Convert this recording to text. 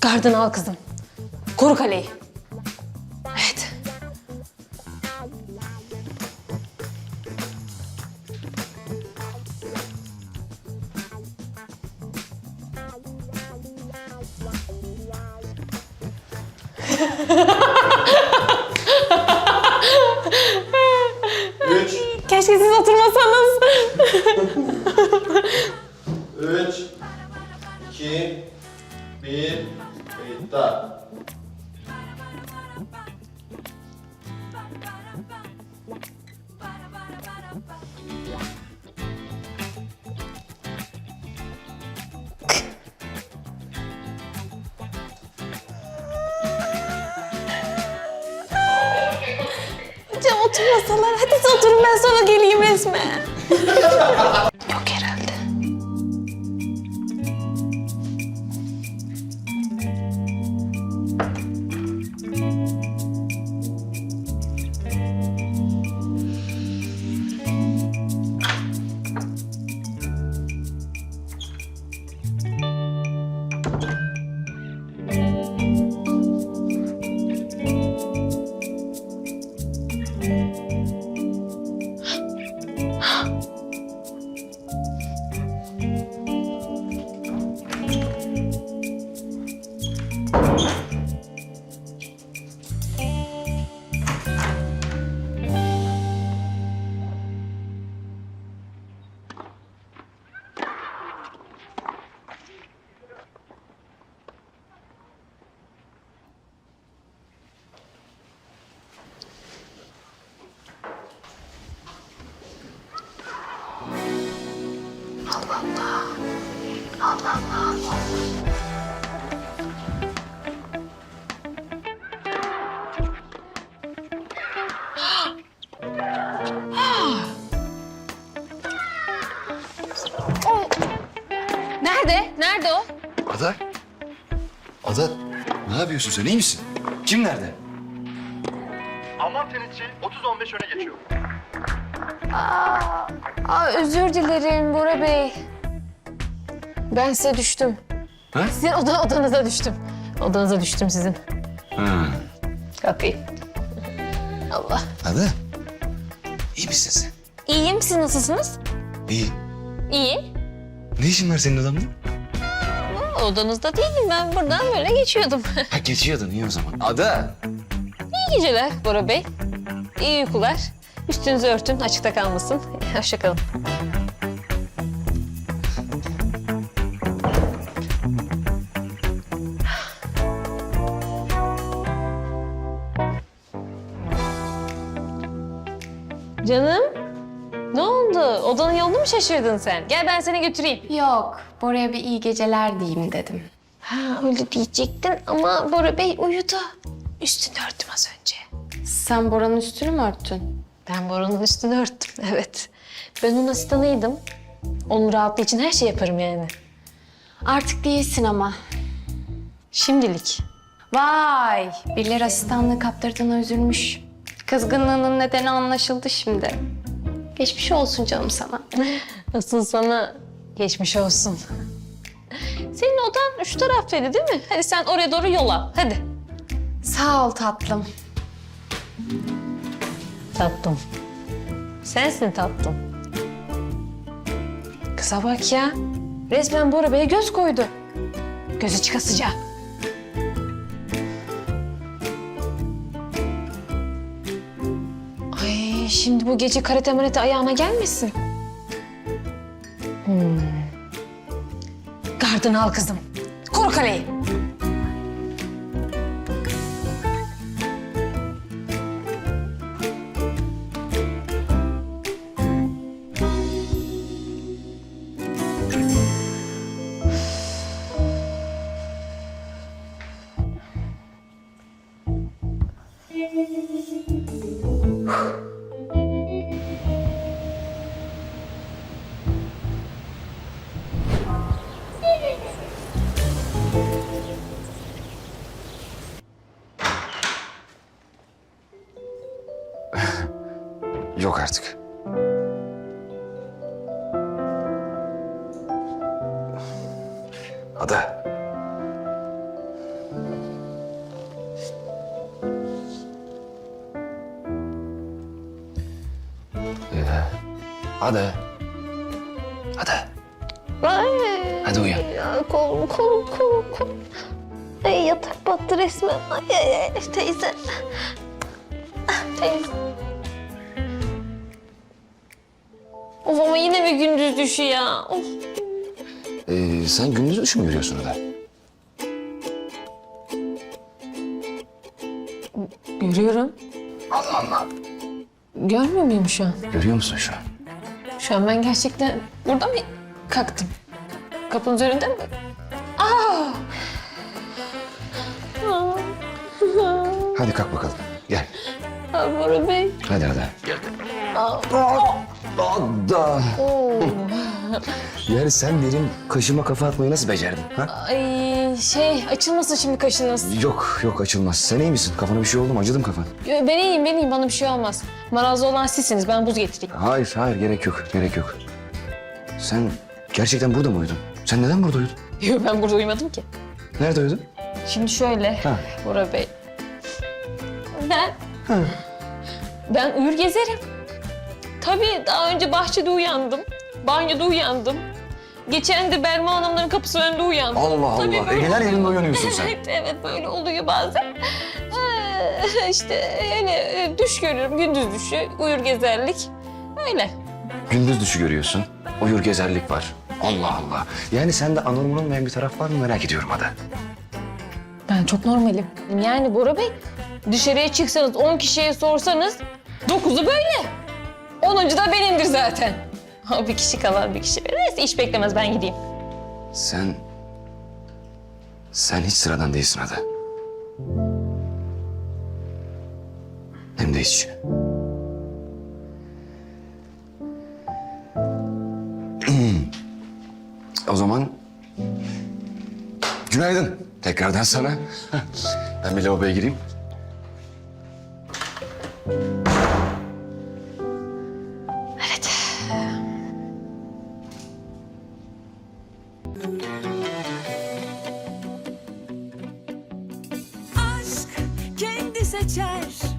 Gardını al kızım. Koru kaleyi. Evet. Üç, Keşke siz oturmasanız. üç, iki, bir, kayıtta. Hocam oturmasalar. Hadi siz oturun ben sonra geleyim resme. Nerede? Nerede o? Ada? Ada ne yapıyorsun sen iyi misin? Kim nerede? Alman tenisçi 30-15 öne geçiyor. Aa, özür dilerim Bora Bey. Ben size düştüm. Ha? Sizin oda, odanıza düştüm. Odanıza düştüm sizin. Ha. Kapıyı. Allah. Ada? İyi misin sen? İyiyim. Siz nasılsınız? İyi. İyi. Ne işin var senin adamla? Odanızda değilim. Ben buradan böyle geçiyordum. Ha geçiyordun iyi o zaman. Ada! İyi geceler Bora Bey. İyi uykular. Üstünüzü örtün. Açıkta kalmasın. Hoşçakalın. Canım, ne oldu? Odanın yolunu mu şaşırdın sen? Gel ben seni götüreyim. Yok, Bora'ya bir iyi geceler diyeyim dedim. Ha öyle diyecektin ama Bora Bey uyudu. Üstünü örttüm az önce. Sen Bora'nın üstünü mü örttün? Ben Bora'nın üstünü örttüm, evet. Ben onun asistanıydım. Onun rahatlığı için her şey yaparım yani. Artık değilsin ama. Şimdilik. Vay, birileri asistanlığı kaptırdığına üzülmüş. Kızgınlığının nedeni anlaşıldı şimdi. Geçmiş olsun canım sana. Asıl sana geçmiş olsun. Senin odan şu taraftaydı değil mi? Hadi sen oraya doğru yola. Hadi. Sağ ol tatlım. Tatlım. Sensin tatlım. Kıza bak ya. Resmen Bora Bey'e göz koydu. Gözü çıkasıca. Ay şimdi bu gece karate marete ayağına gelmesin. Hmm. Gardını al kızım. Koru kaleyi. Yok artık. Ada. Hadi. Hadi. Ay. Hadi uyan. Ya, kolum, kolum, kolum, kolum. Ay yatak battı resmen. Ay, ay, ay, teyze. Ah, Teyze. Of ama yine mi gündüz düşü ya? Of. Ee, sen gündüz düşü mü görüyorsun Ada? Görüyorum. Allah Allah. Görmüyor muyum şu an? Görüyor musun şu an? Şu an ben gerçekten burada mı kalktım? Kapının üzerinde mi? Aa! Aa! Hadi kalk bakalım. Gel. Aa, Bora Bey. Hadi Ada. Gel. Aa, Ada. oo. Yani sen benim kaşıma kafa atmayı nasıl becerdin? Ha? Ay şey açılmasın şimdi kaşınız. Yok yok açılmaz. Sen iyi misin? Kafana bir şey oldu mu? Acıdı mı kafan? Yo, Ben iyiyim ben iyiyim bana bir şey olmaz. Marazlı olan sizsiniz ben buz getireyim. Hayır hayır gerek yok. Gerek yok. Sen gerçekten burada mı uyudun? Sen neden burada uyudun? Yok ben burada uyumadım ki. Nerede uyudun? Şimdi şöyle Ha. Bora Bey. Ben... Ben uyur gezerim. Tabii daha önce bahçede uyandım. Banyoda uyandım. Geçen de Berma Hanımların kapısı önünde uyandım. Allah Tabii Allah. böyle Egeler yerinde uyanıyorsun sen. evet, evet böyle oluyor bazen. İşte öyle e, düş görürüm, gündüz düşü, uyur gezerlik. Öyle. Gündüz düşü görüyorsun. Uyur gezerlik var. Allah Allah. Yani sende anormal olmayan bir taraf var mı merak ediyorum Ada. Ben çok normalim. Yani Bora Bey dışarıya çıksanız 10 kişiye sorsanız 9'u böyle. 10. da benimdir zaten. Bir kişi kalan bir kişi. Neyse iş beklemez ben gideyim. Sen... Sen hiç sıradan değilsin Ada. Hem de hiç. o zaman... Günaydın tekrardan sana. ben bir lavaboya gireyim. Aşk kendi seçer